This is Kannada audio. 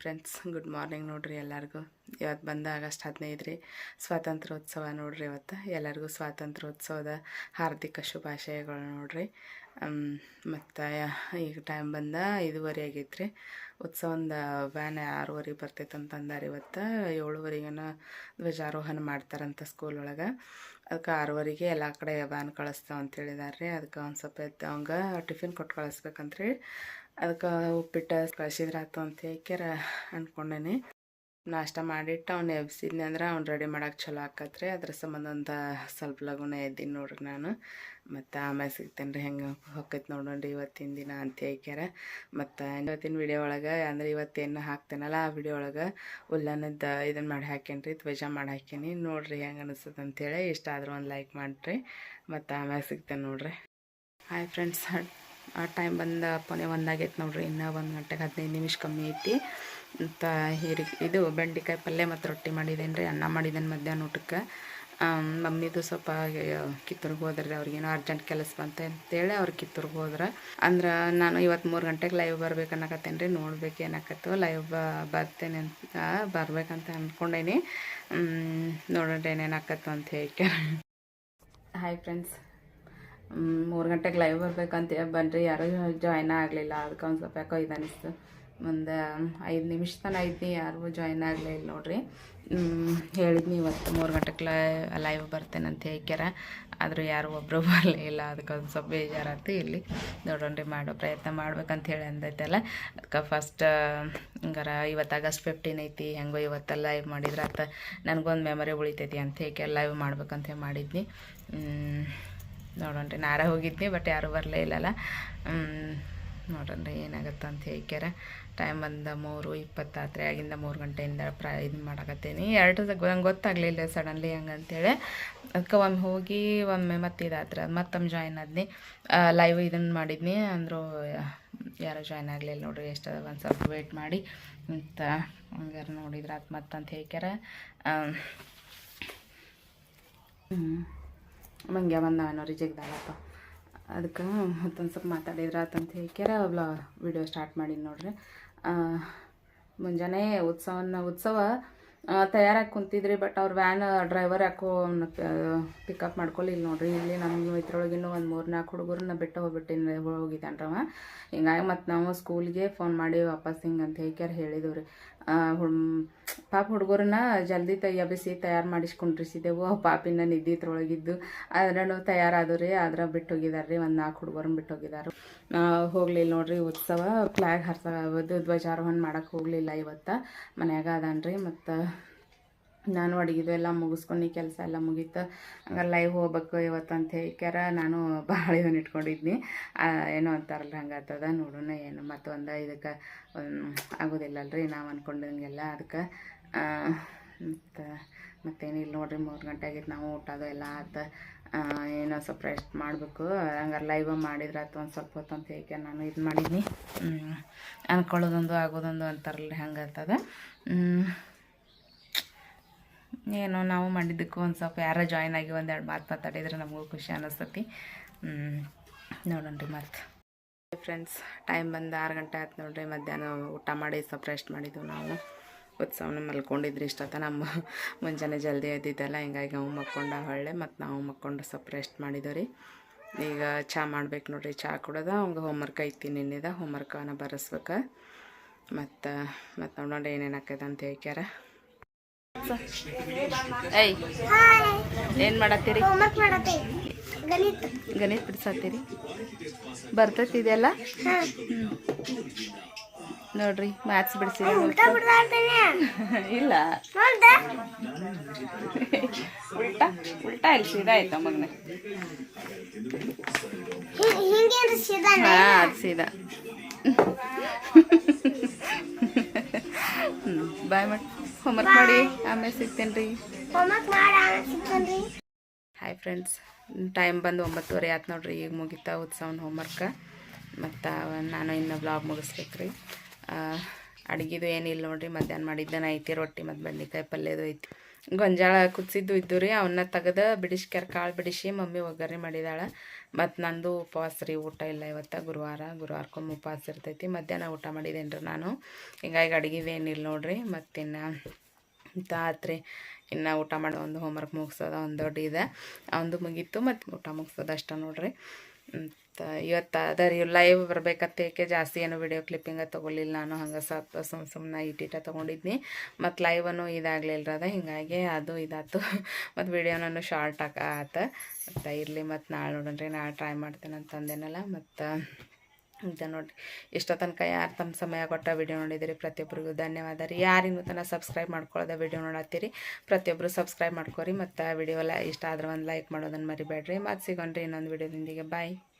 ಫ್ರೆಂಡ್ಸ್ ಗುಡ್ ಮಾರ್ನಿಂಗ್ ನೋಡ್ರಿ ಎಲ್ಲರಿಗೂ. ಇವತ್ತು ಬಂದ ಆಗಸ್ಟ್ ಹದಿನೈದು ರೀ ಸ್ವಾತಂತ್ರ್ಯೋತ್ಸವ ನೋಡ್ರಿ ಇವತ್ತು. ಎಲ್ಲರಿಗೂ ಸ್ವಾತಂತ್ರ್ಯೋತ್ಸವದ ಹಾರ್ದಿಕ ಶುಭಾಶಯಗಳು ನೋಡ್ರಿ. ಮತ್ತು ಈಗ ಟೈಮ್ ಬಂದ ಐದುವರೆ ಆಗೈತೆ ರೀ ಉತ್ಸವದ ವ್ಯಾನ್ ಆರೂವರೆಗೆ ಬರ್ತೈತೆ ಅಂತಂದಾರೆ ಇವತ್ತು. ಏಳುವರೆಗೇನೋ ಧ್ವಜಾರೋಹಣ ಮಾಡ್ತಾರಂತ ಸ್ಕೂಲ್ ಒಳಗೆ. ಅದಕ್ಕೆ ಆರೂವರೆಗೆ ಎಲ್ಲ ಕಡೆ ವ್ಯಾನ್ ಕಳಿಸ್ತಾವ ಅಂತ ಹೇಳಿದಾರೆ ರೀ ಅದಕ್ಕೆ ಒಂದು ಸ್ವಲ್ಪ ಎದ್ದು ಅವಂಗೆ ಟಿಫಿನ್ ಕೊಟ್ಟು ಕಳಿಸ್ಬೇಕಂತ್ರಿ ಅದಕ್ಕೆ ಉಪ್ಪಿಟ್ಟು ಕಳ್ಸಿದ್ರೆ ಆಯ್ತು ಅಂತ ಹೇಳ್ಕ್ಯಾರ ಅಂದ್ಕೊಂಡೇನೆ ನಾಷ್ಟ ಮಾಡಿಟ್ಟು ಅವ್ನು ಎಬ್ಸಿದ್ನಿ ಅಂದ್ರೆ ಅವ್ನು ರೆಡಿ ಮಾಡೋಕೆ ಚಲೋ ಆಕತ್ರಿ. ಅದ್ರ ಸಂಬಂಧ ಒಂದು ಸ್ವಲ್ಪ ಲಗುನ ಎದ್ದೀನಿ ನೋಡ್ರಿ ನಾನು. ಮತ್ತು ಆಮೇಲೆ ಸಿಗ್ತೇನೆ ರೀ ಹೆಂಗೆ ಹೊಕ್ಕೈತೆ ನೋಡೋಣ್ರಿ ಇವತ್ತಿನ ದಿನ ಅಂತ ಹೇಳ್ಕ್ಯಾರ. ಮತ್ತು ಇವತ್ತಿನ ವಿಡಿಯೋ ಒಳಗೆ ಅಂದ್ರೆ ಇವತ್ತೇನು ಹಾಕ್ತೇನಲ್ಲ ಆ ವಿಡಿಯೋ ಒಳಗೆ ಉಲ್ಲನದ ಇದನ್ನು ಮಾಡಿ ಹಾಕೇನಿ ಧ್ವಜ ಮಾಡಿ ಹಾಕೀನಿ ನೋಡಿರಿ ಹೆಂಗೆ ಅನಿಸ್ತದೆ ಅಂತೇಳಿ ಇಷ್ಟ ಆದರೂ ಒಂದು ಲೈಕ್ ಮಾಡಿರಿ. ಮತ್ತು ಆಮೇಲೆ ಸಿಗ್ತೇನೆ ನೋಡ್ರಿ. ಹಾಯ್ ಫ್ರೆಂಡ್ಸ್ ಟೈಮ್ ಬಂದ ಪೊನೆ ಒಂದಾಗೈತೆ ನೋಡ್ರಿ. ಇನ್ನೂ ಒಂದು ಗಂಟೆಗೆ ಹದಿನೈದು ನಿಮಿಷ ಕಮ್ಮಿ ಐತಿ. ಅಂತ ಹೀರಿ ಇದು ಬೆಂಡೆಕಾಯಿ ಪಲ್ಯ ಮತ್ತು ರೊಟ್ಟಿ ಮಾಡಿದ್ದೇನೆ ರೀ ಅನ್ನ ಮಾಡಿದ್ದೇನೆ ಮಧ್ಯಾಹ್ನ ಊಟಕ್ಕೆ. ಮಮ್ಮಿದು ಸ್ವಲ್ಪ ಕಿತ್ತೂರ್ಗೆ ಹೋದ್ರಿ. ಅವ್ರಿಗೇನೋ ಅರ್ಜೆಂಟ್ ಕೆಲಸ ಬಂತ ಅಂತೇಳಿ ಅವ್ರು ಕಿತ್ತೂರ್ಗೆ ಹೋದ್ರೆ. ಅಂದ್ರೆ ನಾನು ಇವತ್ತು ಮೂರು ಗಂಟೆಗೆ ಲೈವ್ ಬರ್ಬೇಕು ಅನ್ನಕತ್ತೇನೆ ರೀ ನೋಡ್ಬೇಕು ಏನಾಕತ್ತು. ಲೈವ್ ಬರ್ತೇನೆ ಅಂತ ಬರ್ಬೇಕಂತ ಅಂದ್ಕೊಂಡೇನಿ ನೋಡೋಣ ಏನೇನಾಕತ್ತು ಅಂತ ಹೇಳಿ ಹಾಯ್ ಫ್ರೆಂಡ್ಸ್ ಮೂರು ಗಂಟೆಗೆ ಲೈವ್ ಬರ್ಬೇಕಂತ ಬನ್ರಿ ಯಾರೂ ಜಾಯ್ನ್ ಆಗಲಿಲ್ಲ. ಅದಕ್ಕೆ ಒಂದು ಸ್ವಲ್ಪ ಯಾಕೋ ಇದು ಒಂದು ಐದು ನಿಮಿಷ ತನಕ ಐತಿ ಯಾರಿಗೂ ಜಾಯ್ನ್ ಆಗಲಿಲ್ಲ ನೋಡಿರಿ. ಹೇಳಿದ್ನಿ ಇವತ್ತು ಮೂರು ಗಂಟೆಗೆ ಲೈವ್ ಬರ್ತೇನೆ ಅಂತ ಹೇಳ್ಕ್ಯಾರ. ಆದರೂ ಯಾರು ಒಬ್ಬರು ಅದಕ್ಕೆ ಒಂದು ಸ್ವಲ್ಪ ಬೇಜಾರಾಯ್ತು ಇಲ್ಲಿ. ನೋಡೋಣ್ರಿ, ಮಾಡೋ ಪ್ರಯತ್ನ ಮಾಡ್ಬೇಕಂತ ಹೇಳಿ ಅಂದೈತಲ್ಲ. ಅದಕ್ಕೆ ಫಸ್ಟ್ ಹಂಗಾರ ಇವತ್ತು ಆಗಸ್ಟ್ ಫಿಫ್ಟೀನ್ ಐತಿ. ಹೆಂಗೋ ಇವತ್ತೆಲ್ಲ ಲೈವ್ ಮಾಡಿದ್ರೆ ಆತ, ನನಗೊಂದು ಮೆಮೊರಿ ಉಳಿತೈತಿ ಅಂತ ಹೇಳಿ ಲೈವ್ ಮಾಡ್ಬೇಕಂತ ಮಾಡಿದ್ನಿ. ನೋಡೋಣ್ರಿ ನಾರ ಹೋಗಿದ್ನಿ ಬಟ್ ಯಾರೂ ಬರಲೇ ಇಲ್ಲಲ್ಲ. ನೋಡೋಣ್ರಿ ಏನಾಗುತ್ತೆ ಅಂತ ಹೇಳ್ಕ್ಯಾರ. ಟೈಮ್ ಬಂದ ಮೂರು ಇಪ್ಪತ್ತಾತ್ರಿ, ಆಗಿಂದ ಮೂರು ಗಂಟೆಯಿಂದ ಪ್ರ, ಇದು ಮಾಡಕತ್ತೀನಿ. ಎರಡು ನಂಗೆ ಗೊತ್ತಾಗಲಿಲ್ಲ ಸಡನ್ಲಿ ಹಂಗಂತೇಳಿ ಅದಕ್ಕೆ ಒಮ್ಮೆ ಹೋಗಿ, ಒಮ್ಮೆ ಮತ್ತೆ ಇದಾತ್ರ ಮತ್ತೊಮ್ಮೆ ಜಾಯ್ನ್ ಆದ್ನಿ. ಲೈವ್ ಇದನ್ನು ಮಾಡಿದ್ನಿ. ಅಂದರು, ಯಾರೂ ಜಾಯ್ನ್ ಆಗಲಿಲ್ಲ ನೋಡ್ರಿ, ಎಷ್ಟು ಒಂದು ಸ್ವಲ್ಪ ವೇಟ್ ಮಾಡಿ. ಅಂತ ಹಂಗಾರು ನೋಡಿದ್ರೆ ಅದು ಮತ್ತಂತ ಹೇಳ್ಕ್ಯಾರ. ಹ್ಞೂ ಮಂಗ್ಯ ಬಂದವನೋ ರಿಜೆಕ್ಟ್ದಾಗಪ್ಪ ಅದಕ್ಕೆ ಮತ್ತೊಂದು ಸ್ವಲ್ಪ ಮಾತಾಡಿದ್ರೆ ಆತಂತ ಹೇಳ್ಕ್ಯಾರ ಬ್ಲಾ ವಿಡಿಯೋ ಸ್ಟಾರ್ಟ್ ಮಾಡೀನಿ ನೋಡ್ರಿ. ಮುಂಜಾನೆ ಉತ್ಸವನ ಉತ್ಸವ ತಯಾರಾಗಿ ಕುಂತಿದ್ರಿ ಬಟ್ ಅವ್ರ ವ್ಯಾನ್ ಡ್ರೈವರ್ ಯಾಕೋ ಪಿಕಪ್ ಮಾಡ್ಕೊಲಿಲ್ಲ ನೋಡ್ರಿ. ಇಲ್ಲಿ ನಮ್ಮ ಇದ್ರೊಳಗಿನ್ನೂ ಒಂದು ಮೂರು ನಾಲ್ಕು ಹುಡುಗರನ್ನ ಬಿಟ್ಟು ಹೋಗ್ಬಿಟ್ಟಿನಿ ಹೋಗಿದ್ದಾನ್ರವ ಹಿಂಗಾಗಿ ಮತ್ತು ನಾವು ಸ್ಕೂಲ್ಗೆ ಫೋನ್ ಮಾಡಿ ವಾಪಸ್ ಹಿಂಗೆ ಅಂತ ಹೇಳ್ಕ್ಯಾರ ಹೇಳಿದೆವು ರೀ ಪಾಪ ಹುಡುಗರನ್ನ ಜಲ್ದಿ ತಯ್ಯ ಬಿಸಿ ತಯಾರು ಮಾಡಿಸ್ಕೊಂಡಿಸಿದೆವು ಆ ಪಾಪಿನ ನಿದ್ದಿತ್ರೊಳಗಿದ್ದು ಅದ್ರೂ ತಯಾರಾದವು ರೀ ಆದ್ರೆ ಬಿಟ್ಟು ಹೋಗಿದಾರೆ ರೀ ಒಂದು ನಾಲ್ಕು ಹುಡುಗರನ್ನ ಬಿಟ್ಟು ಹೋಗಿದ್ದಾರೆ ಹೋಗಲಿಲ್ಲ ನೋಡ್ರಿ ಉತ್ಸವ. ಫ್ಲ್ಯಾಗ್ ಹರ್ಸ, ಧ್ವಜಾರೋಹಣ ಮಾಡೋಕೆ ಹೋಗಲಿಲ್ಲ ಇವತ್ತು. ಮನ್ಯಾಗ ಅದಾನ್ರಿ ಮತ್ತು ನಾನು ಅಡುಗೆದು ಎಲ್ಲ ಮುಗಿಸ್ಕೊಂಡು ಕೆಲಸ ಎಲ್ಲ ಮುಗೀತು. ಹಂಗೆ ಲೈವ್ ಹೋಗ್ಬೇಕು ಇವತ್ತು ಅಂತ ನಾನು ಭಾಳ ಇವನ್ ಇಟ್ಕೊಂಡಿದ್ನಿ. ಏನೋ ಅಂತಾರಲ್ಲ ಹಂಗೆ ಆಗ್ತದ ನೋಡೋಣ ಏನು. ಮತ್ತೊಂದು ಇದಕ್ಕೆ ಆಗೋದಿಲ್ಲಲ್ರಿ, ನಾವು ಅಂದ್ಕೊಂಡಂಗೆಲ್ಲ ಅದಕ್ಕೆ. ಮತ್ತು ಮತ್ತೇನಿಲ್ಲ ನೋಡ್ರಿ, ಮೂರು ಗಂಟೆ ಆಗೈತೆ ನಾವು ಊಟ ಅದು ಎಲ್ಲ ಆತ. ಏನೋ ಸ್ವಲ್ಪ ರೆಸ್ಟ್ ಮಾಡಬೇಕು. ಹಂಗಾರೆ ಲೈವ್ ಮಾಡಿದ್ರೆ ಆತು ಒಂದು ಸ್ವಲ್ಪ ಹೊತ್ತು ಅಂತ ಹೇಗೆ ನಾನು ಇದು ಮಾಡಿದ್ನಿ. ಅಂದ್ಕೊಳ್ಳೋದೊಂದು ಆಗೋದೊಂದು ಅಂತಾರಲ್ಲ ಹಂಗೆ ಅಂತದ ಏನೋ ನಾವು ಮಾಡಿದ್ದಕ್ಕೂ ಒಂದು ಸ್ವಲ್ಪ ಯಾರೋ ಜಾಯ್ನ್ ಆಗಿ ಒಂದೆರಡು ಮಾತು ಮಾತಾಡಿದ್ರೆ ನಮಗೂ ಖುಷಿ ಅನ್ನಿಸ್ತತಿ ರೀ ಮತ್ತು ಫ್ರೆಂಡ್ಸ್ ಟೈಮ್ ಬಂದು ಆರು ಗಂಟೆ ಆಯ್ತು ನೋಡ್ರಿ, ಮಧ್ಯಾಹ್ನ ಊಟ ಮಾಡಿ ಸ್ವಲ್ಪ ರೆಸ್ಟ್ ಮಾಡಿದ್ವು ನಾವು. ಉತ್ಸವನ ಮಲ್ಕೊಂಡಿದ್ರಿ ಇಷ್ಟ ನಮ್ಮ ಮುಂಜಾನೆ ಜಲ್ದಿ ಎದ್ದಿದ್ದೆಲ್ಲ, ಹಿಂಗಾಗಿ ಅವು ಮಕ್ಕೊಂಡ ಹೊಳ್ಳೆ, ಮತ್ತು ನಾವು ಮಕ್ಕೊಂಡು ಸ್ವಲ್ಪ ರೆಸ್ಟ್ ಮಾಡಿದೆವು ರೀ. ಈಗ ಚಹಾ ಮಾಡ್ಬೇಕು ನೋಡ್ರಿ ಚಹಾ ಕುಡೋದ ಹೋಮ್ ಹೋಮ್ವರ್ಕ್ ಐತಿ ನಿನ್ನೆದ ಹೋಮ್ವರ್ಕನ ಬರೆಸ್ಬೇಕು. ಮತ್ತು ಮತ್ತು ನೋಡೋಣ ಏನೇನು ಆಕೈತೆ ಅಂತ ಹೇಳ್ಕ್ಯಾರ. ಏಯ್ ಏನು ಮಾಡತ್ತೀರಿ? ಗಣಿತ. ಬಿಡ್ಸತ್ತೀರಿ ಬರ್ತೈತಿ ಇದೆಲ್ಲ? ನೋಡ್ರಿ ಮ್ಯಾಥ್ಸ್ ಬಿಡಿಸಿ ಇಲ್ಲ. ಉಲ್ಟಾ ಉಲ್ಟಾ ಇಲ್ಲಿ ಸೀದಾ ಆಯ್ತು ಮಗನ ಹಾ ಅದು ಸೀದಾ. ಬಾಯ್ ಮಾಡಿ ಹೋಮ್ವರ್ಕ್ ಮಾಡಿ ಆಮೇಲೆ ಸಿಗ್ತೇನೆ ರೀ ಹಾಯ್ ಫ್ರೆಂಡ್ಸ್ ಟೈಮ್ ಬಂದು ಒಂಬತ್ತುವರೆ ಆಯ್ತು ನೋಡ್ರಿ ಈಗ ಮುಗಿತಾ ಉತ್ಸವನ ಹೋಮ್ವರ್ಕ ಮತ್ತು ನಾನು ಇನ್ನು ಬ್ಲಾಗ್ ಮುಗಿಸ್ಬೇಕು ರೀ ಅಡುಗೆದು ಏನಿಲ್ಲ ನೋಡ್ರಿ ಮಧ್ಯಾಹ್ನ ಮಾಡಿದ್ದೇನೆ ಐತಿ ರೊಟ್ಟಿ ಮತ್ತು ಬೆಂಡೆಕಾಯಿ ಪಲ್ಯದು ಐತಿ. ಗೊಂಜಾಳ ಕುದಿಸಿದ್ದು ಇದ್ದು ರೀ ಅವನ್ನ ತೆಗೆದು ಬಿಡಿಸ್ಕ್ಯಾರ ಕಾಳು ಬಿಡಿಸಿ ಮಮ್ಮಿ ಒಗ್ಗರಣೆ ಮಾಡಿದಾಳೆ. ಮತ್ತು ನಂದು ಉಪವಾಸ ರೀ, ಊಟ ಇಲ್ಲ ಇವತ್ತು, ಗುರುವಾರ ಗುರುವಾರಕ್ಕೊಮ್ಮೆ ಉಪವಾಸ ಇರ್ತೈತಿ. ಮಧ್ಯಾಹ್ನ ಊಟ ಮಾಡಿದ್ದೇನೆ ರೀ ನಾನು. ಹಿಂಗಾಗಿ ಅಡುಗೆ ಏನಿಲ್ಲ ನೋಡ್ರಿ ಮತ್ತಿನ್ನು ತಾತ್ರಿ ಆತ್ರಿ. ಇನ್ನು ಊಟ ಮಾಡೋ, ಒಂದು ಹೋಮ್ವರ್ಕ್ ಮುಗಿಸೋದ, ಒಂದು ದೊಡ್ಡ ಇದೆ. ಅವಂದು ಮುಗೀತು, ಮತ್ತು ಊಟ ಮುಗಿಸೋದು ಅಷ್ಟೇ ನೋಡ್ರಿ. ಇವತ್ತು ಅದ ರೀ ಲೈವ್ ಬರ್ಬೇಕಂತ ಏಕೆ ಜಾಸ್ತಿ ಏನು ವಿಡಿಯೋ ಕ್ಲಿಪ್ಪಿಂಗ ತೊಗೊಳ್ಳಿಲ್ಲ ನಾನು ಹಂಗೆ ಸ್ವಲ್ಪ ಸುಮ್ ಸುಮ್ಮನೆ ಇಟ್ಟಿಟ ತೊಗೊಂಡಿದ್ನಿ. ಮತ್ತು ಲೈವನ್ನು ಇದಾಗಲಿಲ್ಲ ಅದ. ಹಿಂಗಾಗಿ ಅದು ಇದಾತು. ಮತ್ತು ವಿಡಿಯೋನೂ ಶಾರ್ಟ್ ಆಕ ಆತ. ಮತ್ತು ಇರಲಿ ಮತ್ತು ನಾಳೆ ನೋಡೋಣ್ರಿ. ನಾಳೆ ಟ್ರೈ ಮಾಡ್ತೇನೆ ಅಂತಂದೇನಲ್ಲ. ಮತ್ತು ಅಂತ ನೋಡಿರಿ ಎಷ್ಟೋ ತನಕ ಯಾರು ತಮ್ಮ ಸಮಯ ಕೊಟ್ಟ ವಿಡಿಯೋ ನೋಡಿದಿರಿ ಪ್ರತಿಯೊಬ್ಬರಿಗೂ ಧನ್ಯವಾದ ರೀ. ಯಾರಿಗೂ ತನಕ ಸಬ್ಸ್ಕ್ರೈಬ್ ಮಾಡ್ಕೊಳ್ಳೋದ ವಿಡಿಯೋ ನೋಡತ್ತೀರಿ ಪ್ರತಿಯೊಬ್ಬರು ಸಬ್ಸ್ಕ್ರೈಬ್ ಮಾಡ್ಕೊರಿ ಮತ್ತು ವಿಡಿಯೋ ಎಲ್ಲ ಇಷ್ಟ ಆದ್ರೆ ಒಂದು ಲೈಕ್ ಮಾಡೋದನ್ನು ಮರಿಬೇಡ್ರಿ ಮತ್ತು ಸಿಗೋಣ್ರಿ ಇನ್ನೊಂದು ವಿಡಿಯೋದೊಂದಿಗೆ ಬಾಯ್